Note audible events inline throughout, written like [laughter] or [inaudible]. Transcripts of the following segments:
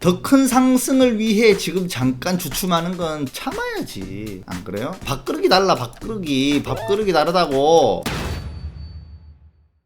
더 큰 상승을 위해 지금 잠깐 주춤하는 건 참아야지. 안 그래요? 밥그릇이 달라, 밥그릇이. 밥그릇이 다르다고.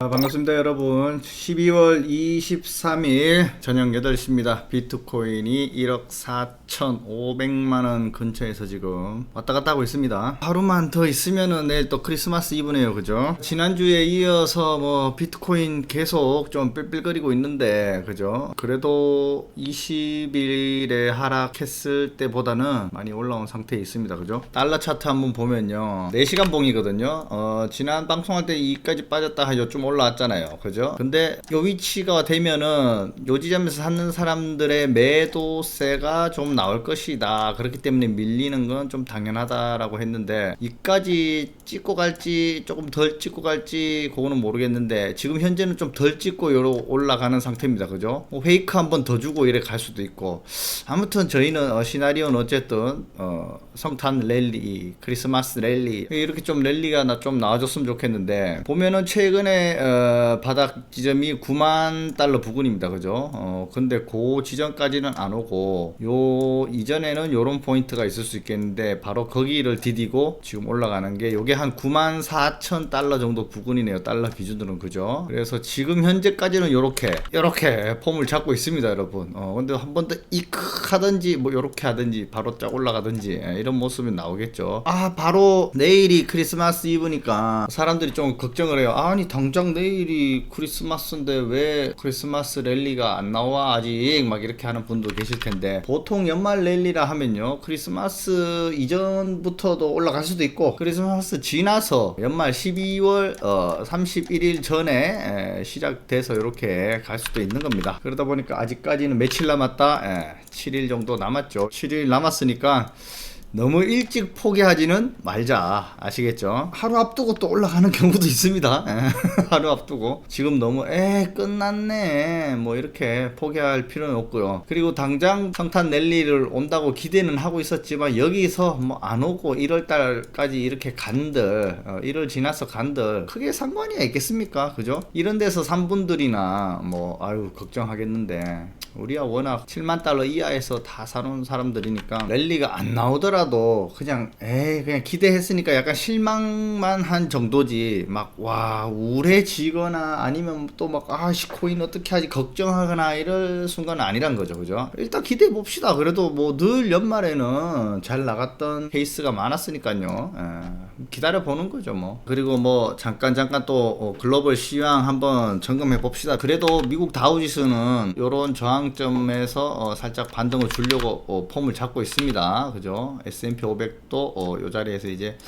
아, 반갑습니다 여러분. 12월 23일 저녁 8시입니다. 비트코인이 1억 4,500만원 근처에서 지금 왔다 갔다 하고 있습니다. 하루만 더 있으면은 내일 또 크리스마스 이브네요 그죠? 지난주에 이어서 뭐 비트코인 계속 좀 삘삘거리고 있는데 그죠? 그래도 20일에 하락했을 때보다는 많이 올라온 상태에 있습니다 그죠? 달러 차트 한번 보면요. 4시간 봉이거든요. 어 지난 방송할 때 이까지 빠졌다 하죠 좀 올라 왔잖아요. 그죠? 근데 요 위치가 되면은 요 지점에서 사는 사람들의 매도세가 좀 나올 것이다. 그렇기 때문에 밀리는 건 좀 당연하다라고 했는데 이까지 찍고 갈지 조금 덜 찍고 갈지 그거는 모르겠는데 지금 현재는 좀 덜 찍고 요로 올라가는 상태입니다. 그죠? 뭐 페이크 한 번 더 주고 이래 갈 수도 있고 아무튼 저희는 어, 시나리오는 어쨌든 어, 성탄 랠리, 크리스마스 랠리 이렇게 좀 랠리가 나 좀 나와줬으면 좋겠는데 보면은 최근에 어, 바닥 지점이 9만 달러 부근입니다. 그죠? 어, 근데 그 지점까지는 안 오고 요 이전에는 요런 포인트가 있을 수 있겠는데 바로 거기를 디디고 지금 올라가는 게 요게 한 9만 4천 달러 정도 부근이네요. 달러 기준으로는 그죠? 그래서 지금 현재까지는 요렇게 요렇게 폼을 잡고 있습니다, 여러분. 어, 근데 한 번 더 이크 하든지 뭐 요렇게 하든지 바로 쫙 올라가든지 예, 이런 모습이 나오겠죠. 아, 바로 내일이 크리스마스 이브니까 사람들이 좀 걱정을 해요. 아니 당장 내일이 크리스마스인데 왜 크리스마스 랠리가 안 나와 아직 막 이렇게 하는 분도 계실 텐데 보통 연말 랠리라 하면요 크리스마스 이전부터도 올라갈 수도 있고 크리스마스 지나서 연말 12월 어, 31일 전에 에, 시작돼서 이렇게 갈 수도 있는 겁니다. 그러다 보니까 아직까지는 며칠 남았다? 에, 7일 정도 남았죠. 7일 남았으니까 너무 일찍 포기하지는 말자 아시겠죠? 하루 앞두고 또 올라가는 [laughs] 경우도 있습니다. 예, [laughs] 하루 앞두고 지금 너무 에 끝났네 뭐 이렇게 포기할 필요는 없고요. 그리고 당장 성탄 랠리를 온다고 기대는 하고 있었지만 여기서 뭐 안 오고 1월 달까지 이렇게 간들 어, 1월 지나서 간들 크게 상관이 있겠습니까? 그죠? 이런 데서 산 분들이나 뭐 아유 걱정하겠는데 우리야 워낙 7만 달러 이하에서 다 사놓은 사람들이니까 랠리가 안 나오더라도 그냥 에이 그냥 기대했으니까 약간 실망만 한 정도지. 막 와 우울해지거나 아니면 또 막 아씨 코인 어떻게 하지? 걱정하거나 이럴 순간은 아니란 거죠. 그죠? 일단 기대해 봅시다. 그래도 뭐 늘 연말에는 잘 나갔던 케이스가 많았으니까요. 예, 기다려 보는 거죠 뭐. 그리고 뭐 잠깐 잠깐 또 어, 글로벌 시황 한번 점검해 봅시다. 그래도 미국 다우지수는 요런 저항 점에서 어, 살짝 반등을 주려고 어, 폼을 잡고 있습니다. 그죠? S&P 500도 어, 요 자리에서 이제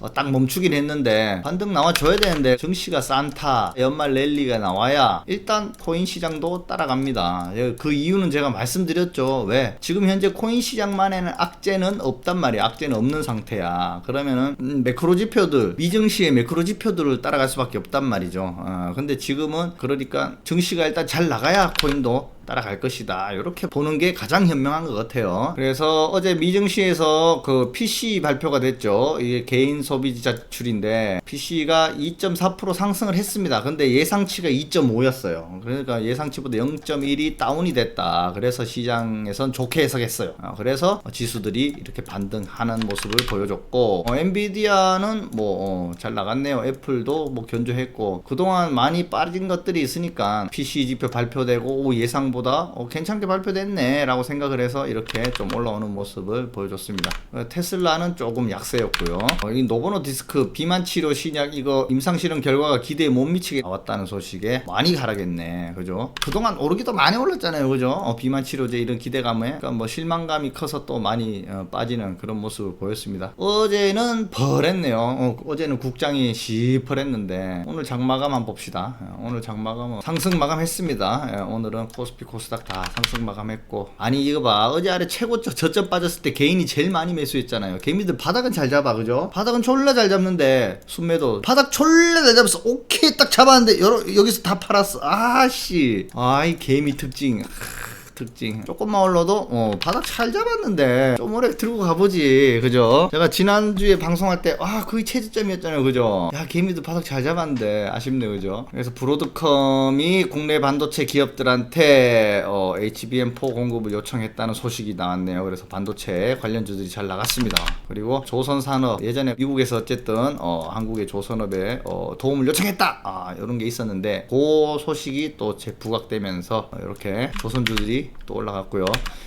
어, 딱 멈추긴 했는데 반등 나와줘야 되는데 증시가 산타 연말 랠리가 나와야 일단 코인 시장도 따라갑니다. 예, 그 이유는 제가 말씀드렸죠. 왜? 지금 현재 코인 시장만에는 악재는 없단 말이야 악재는 없는 상태야. 그러면은 음, 매크로 지표들 미증시의 매크로 지표들을 따라갈 수밖에 없단 말이죠. 어, 근데 지금은 그러니까 증시가 일단 잘 나가야 코인도 따라갈 것이다. 이렇게 보는 게 가장 현명한 것 같아요. 그래서 어제 미증시에서 그 PC 발표가 됐죠. 이게 개인 소비 지출인데 PC가 2.4% 상승을 했습니다. 근데 예상치가 2.5였어요. 그러니까 예상치보다 0.1이 다운이 됐다. 그래서 시장에선 좋게 해석했어요. 어, 그래서 지수들이 이렇게 반등하는 모습을 보여줬고 어, 엔비디아는 뭐잘 나갔네요. 애플도 뭐 견조했고 그동안 많이 빠진 것들이 있으니까 PC 지표 발표되고 오, 예상보다 어, 괜찮게 발표됐네 라고 생각을 해서 이렇게 좀 올라오는 모습을 보여줬습니다. 어, 테슬라는 조금 약세였고요. 어, 이 노보노 디스크 비만 치료 신약 이거 임상 실험 결과가 기대에 못 미치게 나왔다는 소식에 많이 가라겠네. 그죠? 그동안 오르기도 많이 올랐잖아요. 그죠? 어, 비만 치료제 이런 기대감에 그러니까 뭐 실망감이 커서 또 많이 어, 빠지는 그런 모습을 보였습니다. 어제는 벌했네요. 어, 어제는 국장이 시펄했는데 오늘 장마감 한번 봅시다. 어, 오늘 장마감은 상승 마감했습니다. 예, 오늘은 코스피 코스닥 다 상승 마감했고 아니 이거 봐 어제 아래 최고점 저점 빠졌을 때 개인이 제일 많이 매수했잖아요. 개미들 바닥은 잘 잡아 그죠? 바닥은 졸라 잘 잡는데 순매도 바닥 졸라 잘 잡았어. 오케이 딱 잡았는데 여러, 여기서 다 팔았어. 아씨 아이 개미 특징. 특징. 조금만 올라도 어, 바닥 잘 잡았는데 좀 오래 들고 가보지, 그죠? 제가 지난주에 방송할 때아 거의 최저점이었잖아요, 그죠? 야 개미도 바닥 잘 잡았는데 아쉽네, 그죠? 그래서 브로드컴이 국내 반도체 기업들한테 어, HBM4 공급을 요청했다는 소식이 나왔네요. 그래서 반도체 관련주들이 잘 나갔습니다. 그리고 조선산업 예전에 미국에서 어쨌든 어, 한국의 조선업에 어, 도움을 요청했다. 아, 이런 게 있었는데 그 소식이 또 재부각되면서 어, 이렇게 조선주들이 또 올라갔고요.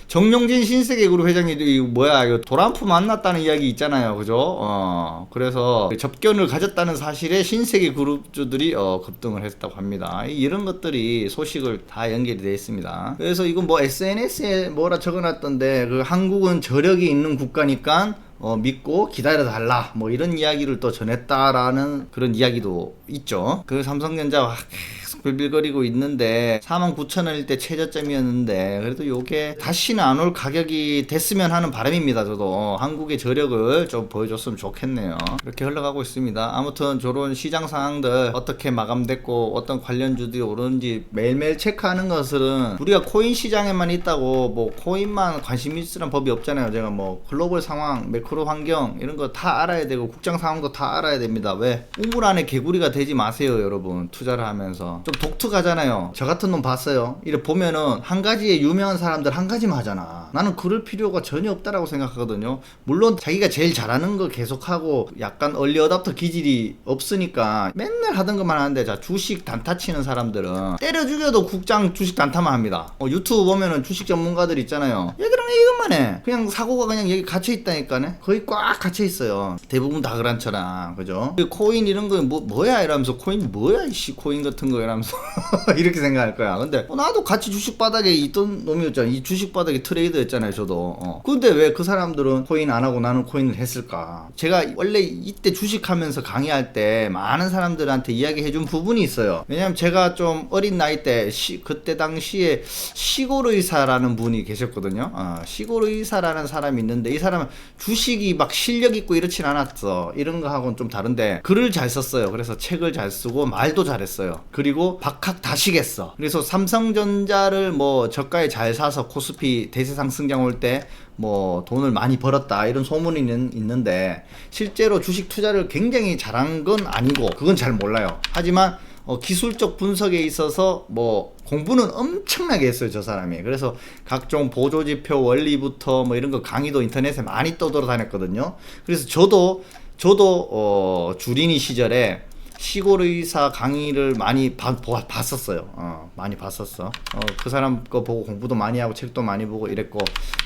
정용진 신세계 그룹 회장이 뭐야 이거 도란프 만났다는 이야기 있잖아요, 그죠? 어, 그래서 접견을 가졌다는 사실에 신세계 그룹주들이 어, 급등을 했다고 합니다. 이런 것들이 소식을 다 연결이 돼 있습니다. 그래서 이건 뭐 SNS에 뭐라 적어놨던데 그 한국은 저력이 있는 국가니까 어, 믿고 기다려 달라 뭐 이런 이야기를 또 전했다라는 그런 이야기도 있죠. 그 삼성전자 계속 빌빌거리고 있는데 4만 9천 원일 때 최저점이었는데 그래도 요게 다시는 안 올 가격이 됐으면 하는 바람입니다. 저도 한국의 저력을 좀 보여줬으면 좋겠네요. 이렇게 흘러가고 있습니다. 아무튼 저런 시장 상황들 어떻게 마감됐고 어떤 관련주들이 오르는지 매일매일 체크하는 것은 우리가 코인 시장에만 있다고 뭐 코인만 관심 있으란 법이 없잖아요. 제가 뭐 글로벌 상황, 매크로 환경 이런 거 다 알아야 되고 국장 상황도 다 알아야 됩니다. 왜? 우물 안에 개구리가 되지 마세요, 여러분. 투자를 하면서 좀 독특하잖아요. 저 같은 놈 봤어요. 이래 보면은 한 가지의 유명한 사람들 한 가지만 하잖아. 나는 그럴 필요가 전혀 없다라고 생각하거든요. 물론 자기가 제일 잘하는 거 계속하고 약간 얼리 어답터 기질이 없으니까 맨날 하던 것만 하는데 자 주식 단타 치는 사람들은 때려 죽여도 국장 주식 단타만 합니다. 어, 유튜브 보면은 주식 전문가들 있잖아요. 얘들은 이것만 해. 그냥 사고가 그냥 여기 갇혀 있다니까네. 거의 꽉 갇혀 있어요. 대부분 다 그렇잖아. 그죠? 그 코인 이런 거 뭐, 뭐야 이러면서 코인 뭐야 이씨 코인 같은 거 이러면서 [laughs] 이렇게 생각할 거야. 근데 어, 나도 같이 주식 바닥에 있던 놈이었잖아. 이 주식 바닥에 트레이더였잖아요. 저도. 어. 근데 왜 그 사람들은 코인 안 하고 나는 코인을 했을까? 제가 원래 이때 주식하면서 강의할 때 많은 사람들한테 이야기해 준 부분이 있어요. 왜냐면 제가 좀 어린 나이 때 시, 그때 당시에 시골 의사라는 분이 계셨거든요. 어, 시골 의사라는 사람이 있는데 이 사람은 주식 이 막 실력 있고 이렇진 않았어. 이런 거하고는 좀 다른데 글을 잘 썼어요. 그래서 책을 잘 쓰고 말도 잘했어요. 그리고 박학 다시겠어. 그래서 삼성전자를 뭐 저가에 잘 사서 코스피 대세 상 승장 올 때 뭐 돈을 많이 벌었다 이런 소문이 있는, 있는데 실제로 주식 투자를 굉장히 잘한 건 아니고 그건 잘 몰라요. 하지만 어, 기술적 분석에 있어서 뭐 공부는 엄청나게 했어요 저 사람이. 그래서 각종 보조지표 원리부터 뭐 이런 거 강의도 인터넷에 많이 떠돌아다녔거든요. 그래서 저도 저도 어, 주린이 시절에 시골 의사 강의를 많이 봐- 보- 봤었어요. 어, 많이 봤었어. 어, 그 사람 거 보고 공부도 많이 하고 책도 많이 보고 이랬고.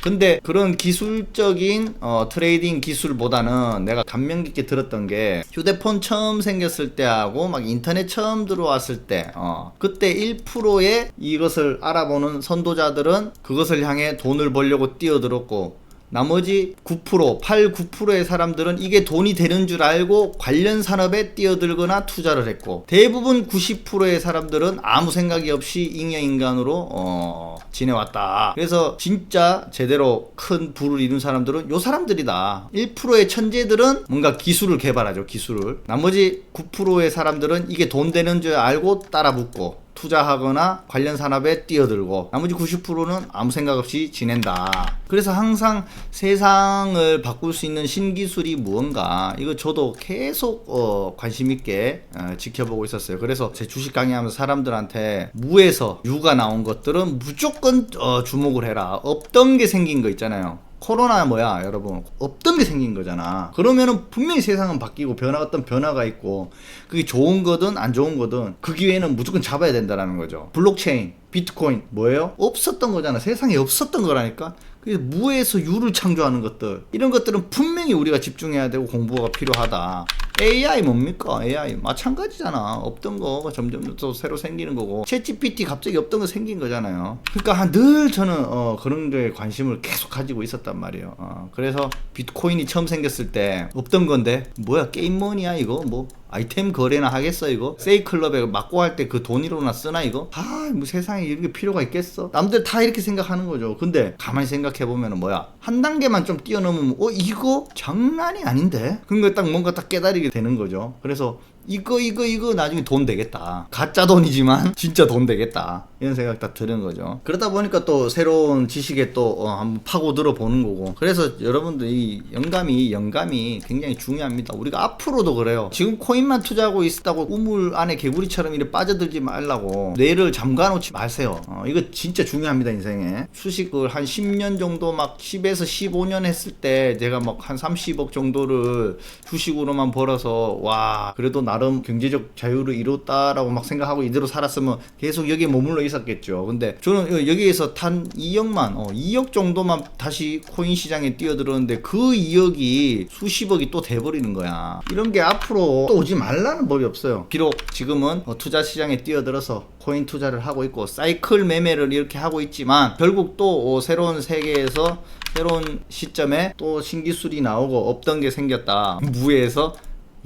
근데 그런 기술적인 어, 트레이딩 기술보다는 내가 감명 깊게 들었던 게 휴대폰 처음 생겼을 때하고 막 인터넷 처음 들어왔을 때, 어, 그때 1%의 이것을 알아보는 선도자들은 그것을 향해 돈을 벌려고 뛰어들었고 나머지 9%, 8, 9%의 사람들은 이게 돈이 되는 줄 알고 관련 산업에 뛰어들거나 투자를 했고 대부분 90%의 사람들은 아무 생각이 없이 잉여인간으로 어, 지내왔다. 그래서 진짜 제대로 큰 부를 이룬 사람들은 요 사람들이다. 1%의 천재들은 뭔가 기술을 개발하죠. 기술을. 나머지 9%의 사람들은 이게 돈 되는 줄 알고 따라 붙고 투자하거나 관련 산업에 뛰어들고 나머지 90%는 아무 생각 없이 지낸다. 그래서 항상 세상을 바꿀 수 있는 신기술이 무언가 이거 저도 계속 어, 관심 있게 어, 지켜보고 있었어요. 그래서 제 주식 강의하면서 사람들한테 무에서 유가 나온 것들은 무조건 어, 주목을 해라. 없던 게 생긴 거 있잖아요. 코로나 뭐야 여러분. 없던 게 생긴 거잖아. 그러면은 분명히 세상은 바뀌고 변화 어떤 변화가 있고 그게 좋은 거든 안 좋은 거든 그 기회는 무조건 잡아야 된다라는 거죠. 블록체인 비트코인 뭐예요? 없었던 거잖아. 세상에 없었던 거라니까. 그래서 무에서 유를 창조하는 것들. 이런 것들은 분명히 우리가 집중해야 되고 공부가 필요하다 AI 뭡니까? AI 마찬가지잖아. 없던 거 점점 또 새로 생기는 거고. 챗 GPT 갑자기 없던 거 생긴 거잖아요. 그러니까 한늘 저는 어, 그런 거에 관심을 계속 가지고 있었단 말이에요. 어, 그래서 비트코인이 처음 생겼을 때 없던 건데 뭐야 게임머니야 이거 뭐 아이템 거래나 하겠어 이거? 세이클럽에 맞고 할 때 그 돈이로나 쓰나 이거? 아, 뭐 세상에 이런 게 필요가 있겠어? 남들 다 이렇게 생각하는 거죠. 근데 가만히 생각해 보면 은 뭐야? 한 단계만 좀 뛰어넘으면 어 이거 장난이 아닌데? 그런 거 딱 뭔가 딱 깨달이게 되는 거죠. 그래서 이거 이거 이거 나중에 돈 되겠다. 가짜 돈이지만 [laughs] 진짜 돈 되겠다. 이런 생각 딱 드는 거죠. 그러다 보니까 또 새로운 지식에 또 어, 한번 파고 들어보는 거고. 그래서 여러분들 이 영감이 영감이 굉장히 중요합니다. 우리가 앞으로도 그래요. 지금 코인만 투자하고 있다고 우물 안에 개구리처럼 이렇게 빠져들지 말라고 뇌를 잠가 놓지 마세요. 어, 이거 진짜 중요합니다 인생에. 주식을 한 10년 정도 막 10에서 15년 했을 때 제가 막 한 30억 정도를 주식으로만 벌어서 와 그래도 나름 경제적 자유를 이뤘다라고 막 생각하고 이대로 살았으면 계속 여기에 머물러 있었겠죠. 근데 저는 여기에서 탄 2억만 어, 2억 정도만 다시 코인 시장에 뛰어들었는데 그 2억이 수십억이 또 돼버리는 거야. 이런 게 앞으로 또 오지 말라는 법이 없어요. 비록 지금은 어, 투자 시장에 뛰어들어서 코인 투자를 하고 있고 사이클 매매를 이렇게 하고 있지만 결국 또 어, 새로운 세계에서 새로운 시점에 또 신기술이 나오고 없던 게 생겼다. 무에서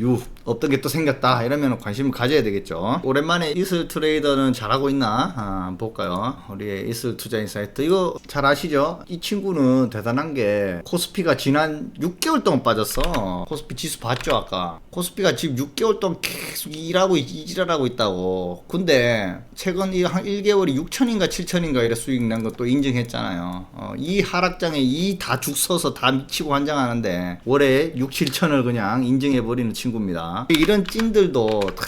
유 없던 게또 생겼다 이러면 관심을 가져야 되겠죠. 오랜만에 이슬 트레이더는 잘하고 있나? 아, 볼까요? 우리의 이슬 투자 인사이트. 이거 잘 아시죠? 이 친구는 대단한 게 코스피가 지난 6개월 동안 빠졌어. 코스피 지수 봤죠 아까? 코스피가 지금 6개월 동안 계속 일하고 있- 이지랄하고 있다고. 근데 최근 이 한 1개월이 6천인가 7천인가 이래 수익 난 것도 인정했잖아요. 어, 이 하락장에 이 다 죽 서서 다 미치고 환장하는데 월에 6, 7천을 그냥 인정해버리는 친구입니다. 이런 찐들도 다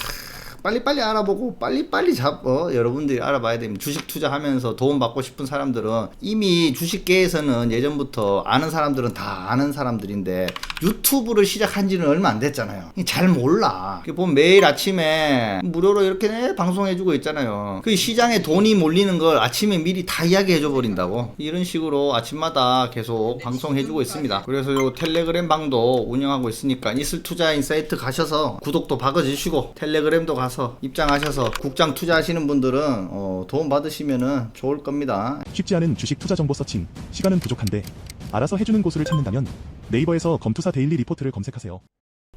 빨리빨리 알아보고 빨리빨리 잡어 여러분들이 알아봐야 됩니다. 주식 투자하면서 도움 받고 싶은 사람들은 이미 주식계에서는 예전부터 아는 사람들은 다 아는 사람들인데 유튜브를 시작한 지는 얼마 안 됐잖아요. 잘 몰라. 보면 매일 아침에 무료로 이렇게 방송해주고 있잖아요. 그 시장에 돈이 몰리는 걸 아침에 미리 다 이야기해줘 버린다고? 이런 식으로 아침마다 계속 방송해주고 있습니다. 그래서 요 텔레그램 방도 운영하고 있으니까 이슬 투자 인사이트 가셔서 구독도 박아주시고 텔레그램도 가서 입장하셔서 국장 투자하시는 분들은 어, 도움 받으시면은 좋을 겁니다 쉽지 않은 주식 투자 정보 서칭, 시간은 부족한데 알아서 해주는 곳을 찾는다면 네이버에서 검투사 데일리 리포트를 검색하세요.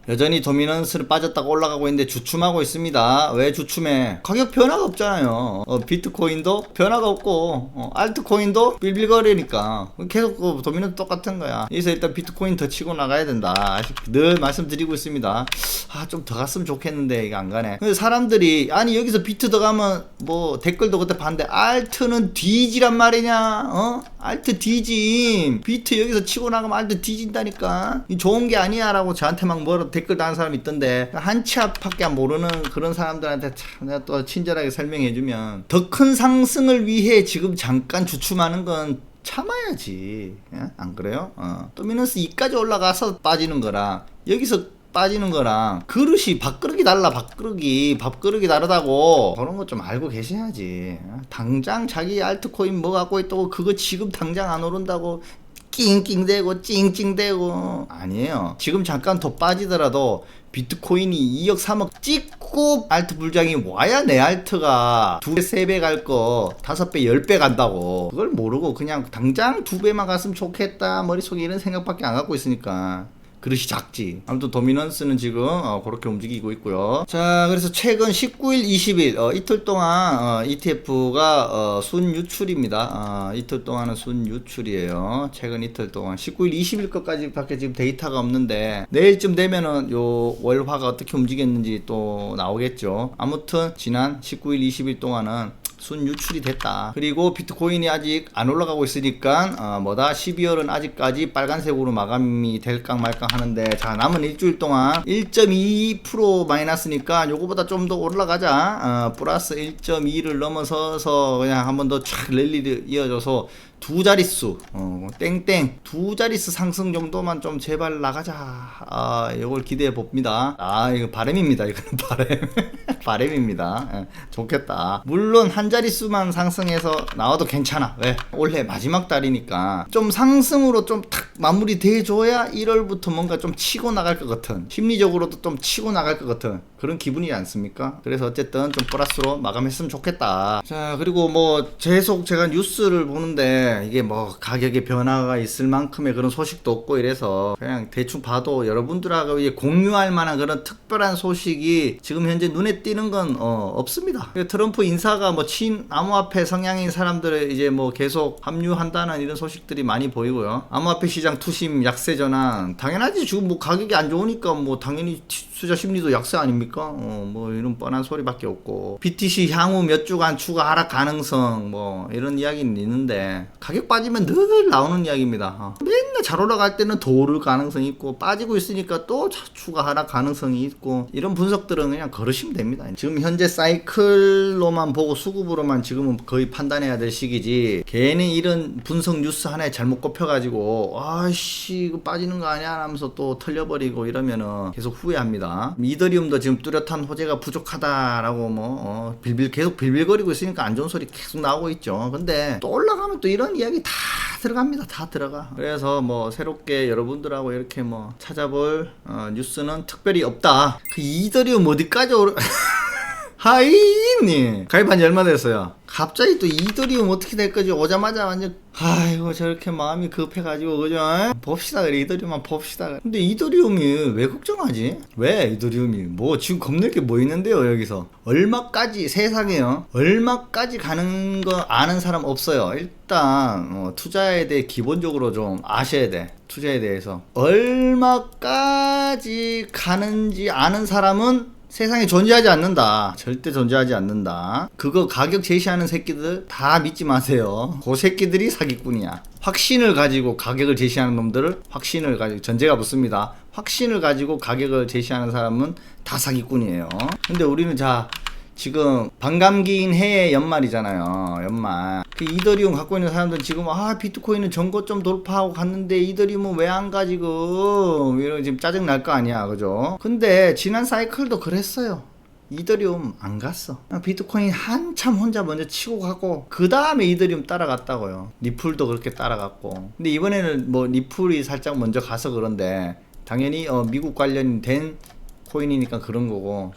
여전히 도미넌스를 빠졌다가 올라가고 있는데 주춤하고 있습니다. 왜 주춤해? 가격 변화가 없잖아요. 어, 비트코인도 변화가 없고 어, 알트코인도 빌빌거리니까 계속 그 도미넌스 똑같은 거야. 그래서 일단 비트코인 더 치고 나가야 된다. 늘 말씀드리고 있습니다. 아 좀 더 갔으면 좋겠는데 이게 안 가네. 근데 사람들이 아니 여기서 비트 더 가면 뭐 댓글도 그때 봤는데 알트는 뒤지란 말이냐? 어? 알트 뒤짐. 비트 여기서 치고 나가면 알트 뒤진다니까. 이 좋은 게 아니야 라고 저한테 막 뭐라 댓글 다는 사람이 있던데 한치 앞밖에 모르는 그런 사람들한테 참 내가 또 친절하게 설명해주면 더 큰 상승을 위해 지금 잠깐 주춤하는 건 참아야지. 예? 안 그래요? 어. 또 미너스 2까지 올라가서 빠지는 거랑 여기서 빠지는 거랑 그릇이 밥그릇이 달라 밥그릇이 밥그릇이 다르다고. 그런 거좀 알고 계셔야지. 어? 당장 자기 알트코인 뭐 갖고 있다고 그거 지금 당장 안 오른다고 낑낑대고 찡찡대고. 아니에요. 지금 잠깐 더 빠지더라도 비트코인이 2억 3억 찍고 알트 불장이 와야 내 알트가 두 배, 세배갈거 다섯 배, 열배 간다고. 그걸 모르고 그냥 당장 두 배만 갔으면 좋겠다. 머릿속에 이런 생각밖에 안 갖고 있으니까 그릇이 작지. 아무튼 도미넌스는 지금 어, 그렇게 움직이고 있고요. 자, 그래서 최근 19일, 20일 어, 이틀 동안 어, ETF가 어, 순 유출입니다. 어, 이틀 동안은 순 유출이에요. 최근 이틀 동안 19일, 20일 것까지 밖에 지금 데이터가 없는데 내일쯤 되면은 요 월화가 어떻게 움직였는지 또 나오겠죠. 아무튼 지난 19일, 20일 동안은 순 유출이 됐다. 그리고 비트코인이 아직 안 올라가고 있으니까 어, 뭐다? 12월은 아직까지 빨간색으로 마감이 될까 말까 하는데 자 남은 일주일 동안 1.2% 마이너스니까 요거보다 좀 더 올라가자. 어, 플러스 1.2를 넘어서서 그냥 한 번 더 촥 랠리를 이어져서 두 자릿수 어, 땡땡 두 자릿수 상승 정도만 좀 제발 나가자. 아 이걸 기대해 봅니다. 아 이거 바램입니다. 이거는 바램 [laughs] [laughs] 바램입니다. 예, 좋겠다. 물론 한 자릿수만 상승해서 나와도 괜찮아. 왜 올해 마지막 달이니까 좀 상승으로 좀 탁 마무리 돼줘야 1월부터 뭔가 좀 치고 나갈 것 같은 심리적으로도 좀 치고 나갈 것 같은 그런 기분이지 않습니까? 그래서 어쨌든 좀 플러스로 마감했으면 좋겠다. 자 그리고 뭐 계속 제가 뉴스를 보는데 예, 이게 뭐 가격의 변화가 있을 만큼의 그런 소식도 없고 이래서 그냥 대충 봐도 여러분들하고 이제 공유할 만한 그런 특별한 소식이 지금 현재 눈에 띄는 건 어, 없습니다. 트럼프 인사가 뭐 친 암호화폐 성향인 사람들을 이제 뭐 계속 합류한다는 이런 소식들이 많이 보이고요. 암호화폐 시장 투심 약세 전환 당연하지 지금 뭐 가격이 안 좋으니까 뭐 당연히 투자 심리도 약세 아닙니까? 어, 뭐 이런 뻔한 소리밖에 없고 BTC 향후 몇 주간 추가 하락 가능성 뭐 이런 이야기는 있는데 가격 빠지면 늘 나오는 이야기입니다. 어. 맨날 잘 올라갈 때는 더 오를 가능성이 있고 빠지고 있으니까 또 차- 추가 하락 가능성이 있고 이런 분석들은 그냥 걸으시면 됩니다. 지금 현재 사이클로만 보고 수급으로만 지금은 거의 판단해야 될 시기지 괜히 이런 분석 뉴스 하나에 잘못 꼽혀가지고 아씨 이거 빠지는 거 아니야 하면서 또 털려버리고 이러면은 계속 후회합니다. 이더리움도 지금 뚜렷한 호재가 부족하다라고 뭐 어, 빌빌 계속 빌빌거리고 있으니까 안 좋은 소리 계속 나오고 있죠. 근데 또 올라가면 또 이런 이야기 다 들어갑니다. 다 들어가. 그래서 뭐 새롭게 여러분들하고 이렇게 뭐 찾아볼 어, 뉴스는 특별히 없다. 그 이더리움 어디까지 오르 [laughs] 하이님. 가입한 지 얼마 됐어요? 갑자기 또 이더리움 어떻게 될 거지? 오자마자 완전 아이고 저렇게 마음이 급해가지고 그죠? 봅시다 그래. 이더리움만 봅시다. 근데 이더리움이 왜 걱정하지? 왜 이더리움이? 뭐 지금 겁낼 게 뭐 있는데요 여기서? 얼마까지 세상에요? 얼마까지 가는 거 아는 사람 없어요. 일단 어, 투자에 대해 기본적으로 좀 아셔야 돼. 투자에 대해서. 얼마까지 가는지 아는 사람은 세상에 존재하지 않는다. 절대 존재하지 않는다. 그거 가격 제시하는 새끼들 다 믿지 마세요. 그 새끼들이 사기꾼이야. 확신을 가지고 가격을 제시하는 놈들을 확신을 가지고 전제가 붙습니다. 확신을 가지고 가격을 제시하는 사람은 다 사기꾼이에요. 근데 우리는 자 지금 반감기인 해의 연말이잖아요. 연말. 그 이더리움 갖고 있는 사람들은 지금 아 비트코인은 전고점 돌파하고 갔는데 이더리움은 왜 안 가 지금 이런 지금 짜증 날 거 아니야, 그죠? 근데 지난 사이클도 그랬어요. 이더리움 안 갔어. 비트코인 한참 혼자 먼저 치고 가고 그 다음에 이더리움 따라갔다고요. 리플도 그렇게 따라갔고. 근데 이번에는 뭐 리플이 살짝 먼저 가서 그런데 당연히 어, 미국 관련된 코인이니까 그런 거고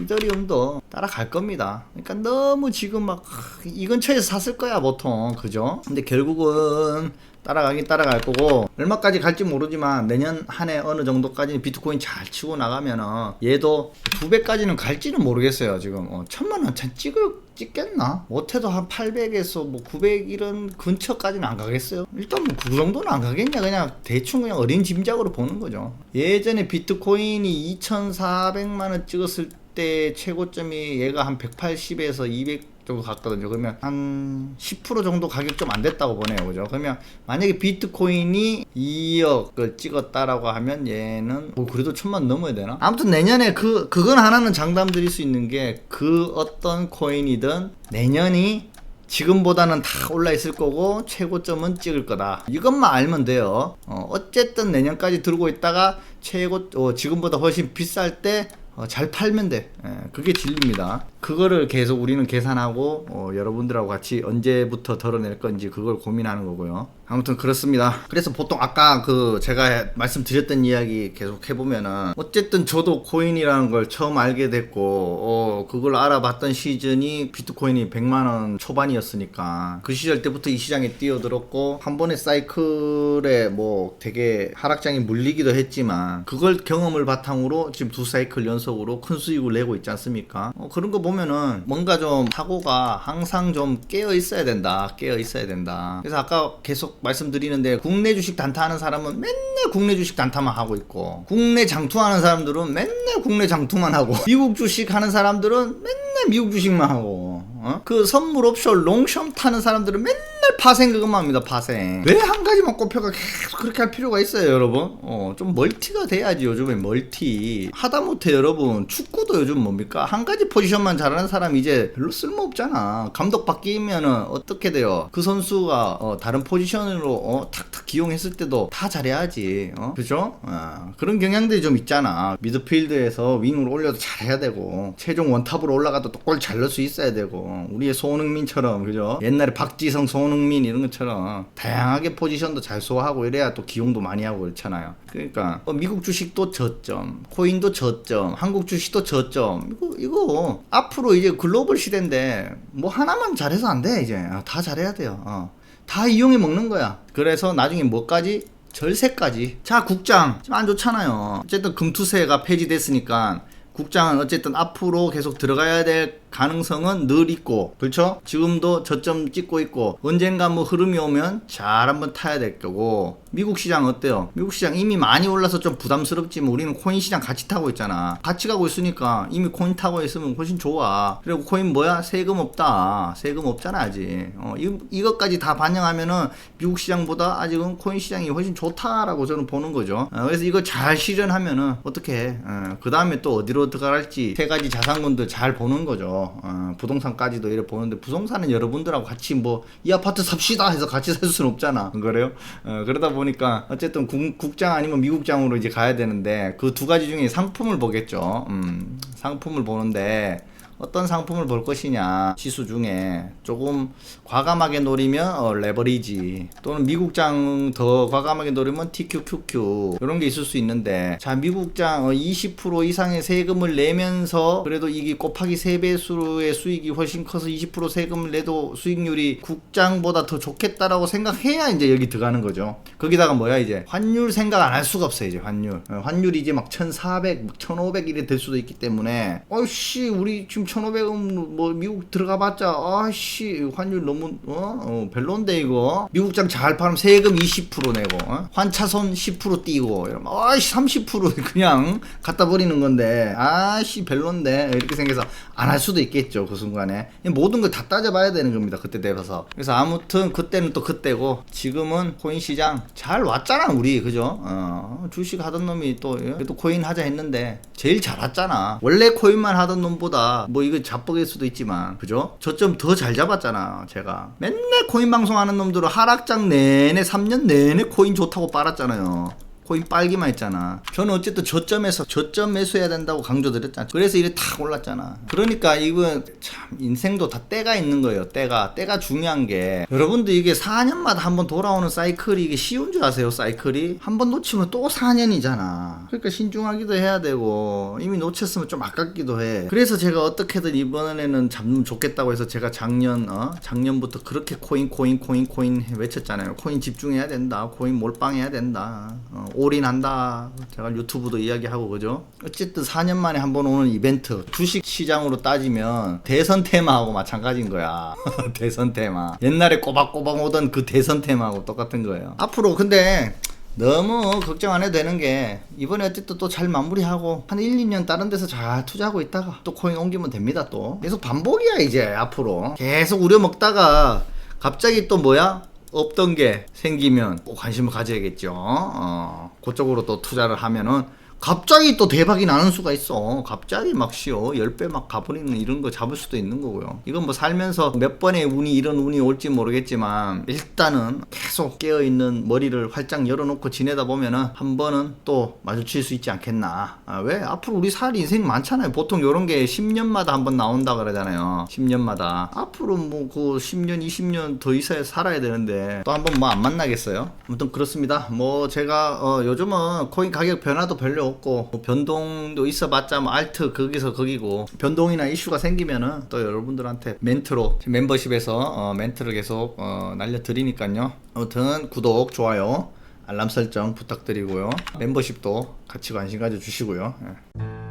이더리움도 따라갈 겁니다. 그러니까 너무 지금 막 이 근처에서 샀을 거야 보통 그죠? 근데 결국은 따라가긴 따라갈 거고 얼마까지 갈지 모르지만 내년 한 해 어느 정도까지 비트코인 잘 치고 나가면은 얘도 두 배까지는 갈지는 모르겠어요 지금 어, 천만 원 찍을 찍겠나? 못해도 한 800에서 뭐 900 이런 근처까지는 안 가겠어요. 일단 뭐 그 정도는 안 가겠냐 그냥 대충 그냥 어린 짐작으로 보는 거죠. 예전에 비트코인이 2,400만 원 찍었을 때 최고점이 얘가 한 180에서 200 정도 갔거든요. 그러면 한 10% 정도 가격 좀 안 됐다고 보네요. 그죠? 그러면 만약에 비트코인이 2억을 찍었다라고 하면 얘는 뭐 그래도 천만 넘어야 되나? 아무튼 내년에 그 그건 하나는 장담 드릴 수 있는 게 그 어떤 코인이든 내년이 지금보다는 다 올라 있을 거고 최고점은 찍을 거다. 이것만 알면 돼요. 어, 어쨌든 내년까지 들고 있다가 최고 어, 지금보다 훨씬 비쌀 때 어, 잘 팔면 돼. 예, 그게 진리입니다. 그거를 계속 우리는 계산하고 어, 여러분들하고 같이 언제부터 덜어낼 건지 그걸 고민하는 거고요. 아무튼 그렇습니다. 그래서 보통 아까 그 제가 말씀드렸던 이야기 계속 해보면은 어쨌든 저도 코인이라는 걸 처음 알게 됐고 어, 그걸 알아봤던 시즌이 비트코인이 100만 원 초반이었으니까 그 시절 때부터 이 시장에 뛰어들었고 한 번의 사이클에 뭐 되게 하락장이 물리기도 했지만 그걸 경험을 바탕으로 지금 두 사이클 연속으로 큰 수익을 내고 있지 않습니까? 어, 그런 거 보면은 뭔가 좀 사고가 항상 좀 깨어 있어야 된다. 깨어 있어야 된다. 그래서 아까 계속 말씀드리는데 국내 주식 단타하는 사람은 맨날 국내 주식 단타만 하고 있고 국내 장투하는 사람들은 맨날 국내 장투만 하고 [laughs] 미국 주식 하는 사람들은 맨날 미국 주식만 하고 어? 그 선물 옵션 롱션 타는 사람들은 맨날 파생 그것만 합니다 파생. 왜 한 가지만 꼽혀가 계속 그렇게 할 필요가 있어요 여러분? 어, 좀 멀티가 돼야지 요즘에 멀티. 하다못해 여러분 축구도 요즘 뭡니까? 한 가지 포지션만 잘하는 사람 이제 별로 쓸모없잖아. 감독 바뀌면은 어떻게 돼요? 그 선수가 어, 다른 포지션으로 어, 탁탁 기용했을 때도 다 잘해야지. 어? 그죠? 어, 그런 경향들이 좀 있잖아. 미드필드에서 윙으로 올려도 잘해야 되고 최종 원탑으로 올라가도 또골잘 넣을 수 있어야 되고 우리의 손흥민처럼 그죠? 옛날에 박지성 손흥민 이런 것처럼 다양하게 포지션도 잘 소화하고 이래야 또 기용도 많이 하고 그렇잖아요 그러니까 어, 미국 주식도 저점 코인도 저점 한국 주식도 저점 이거 이거 앞으로 이제 글로벌 시대인데 뭐 하나만 잘해서 안 돼 이제 아, 다 잘해야 돼요 어. 다 이용해 먹는 거야. 그래서 나중에 뭐까지? 절세까지. 자, 국장. 지금 안 좋잖아요. 어쨌든 금투세가 폐지됐으니까 국장은 어쨌든 앞으로 계속 들어가야 될 가능성은 늘 있고, 그렇죠? 지금도 저점 찍고 있고, 언젠가 뭐 흐름이 오면 잘 한번 타야 될 거고, 미국 시장 어때요? 미국 시장 이미 많이 올라서 좀 부담스럽지만 우리는 코인 시장 같이 타고 있잖아. 같이 가고 있으니까 이미 코인 타고 있으면 훨씬 좋아. 그리고 코인 뭐야? 세금 없다. 세금 없잖아, 아직. 어, 이, 이것까지 다 반영하면은 미국 시장보다 아직은 코인 시장이 훨씬 좋다라고 저는 보는 거죠. 어, 그래서 이거 잘 실현하면은 어떻게 해? 그 다음에 또 어디로 들어갈지 세 가지 자산군들 잘 보는 거죠. 어, 부동산까지도 이렇게 보는데 부동산은 여러분들하고 같이 뭐 이 아파트 삽시다 해서 같이 살 수는 없잖아. 안 그래요? 어, 그러다 보니까 어쨌든 국, 국장 아니면 미국장으로 이제 가야 되는데 그 두 가지 중에 상품을 보겠죠. 음, 상품을 보는데 어떤 상품을 볼 것이냐 지수 중에 조금 과감하게 노리면 어, 레버리지 또는 미국장 더 과감하게 노리면 TQQQ 이런 게 있을 수 있는데 자 미국장 어, 20% 이상의 세금을 내면서 그래도 이게 곱하기 3배수의 수익이 훨씬 커서 20% 세금을 내도 수익률이 국장보다 더 좋겠다라고 생각해야 이제 여기 들어가는 거죠. 거기다가 뭐야 이제 환율 생각 안 할 수가 없어요 이제 환율. 어, 환율이 이제 막 1400, 1500 이래 될 수도 있기 때문에 어씨 우리 지금 1500은 뭐 미국 들어가 봤자 아씨 환율 너무 어? 어 별론데 이거. 미국장 잘 팔면 세금 20% 내고 어? 환차손 10% 띄고 이러면 아씨 30% 그냥 갖다 버리는 건데 아씨 별론데. 이렇게 생겨서 안 할 수도 있겠죠 그 순간에. 모든 걸 다 따져봐야 되는 겁니다 그때 돼서. 그래서 아무튼 그때는 또 그때고 지금은 코인 시장 잘 왔잖아 우리. 그죠? 어, 주식 하던 놈이 또 예? 또 코인 하자 했는데 제일 잘 왔잖아. 원래 코인만 하던 놈보다 뭐 이거 자뻑일 수도 있지만 그죠? 저점 더 잘 잡았잖아 제가. 맨날 코인 방송하는 놈들은 하락장 내내 3년 내내 코인 좋다고 빨았잖아요 코인 빨기만 했잖아. 저는 어쨌든 저점에서 저점 매수해야 된다고 강조드렸잖아. 그래서 이래 탁 올랐잖아. 그러니까 이건 참 인생도 다 때가 있는 거예요. 때가 때가 중요한 게 여러분들 이게 4년마다 한 번 돌아오는 사이클이 이게 쉬운 줄 아세요? 사이클이 한 번 놓치면 또 4년이잖아. 그러니까 신중하기도 해야 되고 이미 놓쳤으면 좀 아깝기도 해. 그래서 제가 어떻게든 이번에는 잡으면 좋겠다고 해서 제가 작년 어 작년부터 그렇게 코인 코인 코인 코인 외쳤잖아요. 코인 집중해야 된다. 코인 몰빵해야 된다. 어, 올인한다. 제가 유튜브도 이야기하고 그죠? 어쨌든 4년 만에 한 번 오는 이벤트. 주식 시장으로 따지면 대선 테마하고 마찬가지인 거야. [laughs] 대선 테마. 옛날에 꼬박꼬박 오던 그 대선 테마하고 똑같은 거예요. 앞으로 근데 너무 걱정 안 해도 되는 게 이번에 어쨌든 또 잘 마무리하고 한 1, 2년 다른 데서 잘 투자하고 있다가 또 코인 옮기면 됩니다 또 계속 반복이야 이제 앞으로 계속 우려 먹다가 갑자기 또 뭐야 없던 게 생기면 꼭 관심을 가져야겠죠. 어, 그쪽으로 또 투자를 하면은 갑자기 또 대박이 나는 수가 있어. 갑자기 막 쉬어. 10배 막 가버리는 이런 거 잡을 수도 있는 거고요. 이건 뭐 살면서 몇 번의 운이 이런 운이 올지 모르겠지만 일단은 계속 깨어있는 머리를 활짝 열어놓고 지내다 보면은 한 번은 또 마주칠 수 있지 않겠나. 아, 왜? 앞으로 우리 살 인생 많잖아요. 보통 요런 게 10년마다 한 번 나온다 그러잖아요. 10년마다. 앞으로 뭐 그 10년, 20년 더 있어야 살아야 되는데 또 한 번 뭐 안 만나겠어요? 아무튼 그렇습니다. 뭐 제가 어 요즘은 코인 가격 변화도 별로 없고 뭐 변동도 있어봤자 뭐 알트 거기서 거기고 변동이나 이슈가 생기면은 또 여러분들한테 멘트로 멤버십에서 어 멘트를 계속 어 날려드리니까요. 아무튼 구독, 좋아요, 알람 설정 부탁드리고요. 멤버십도 같이 관심 가져주시고요. 예.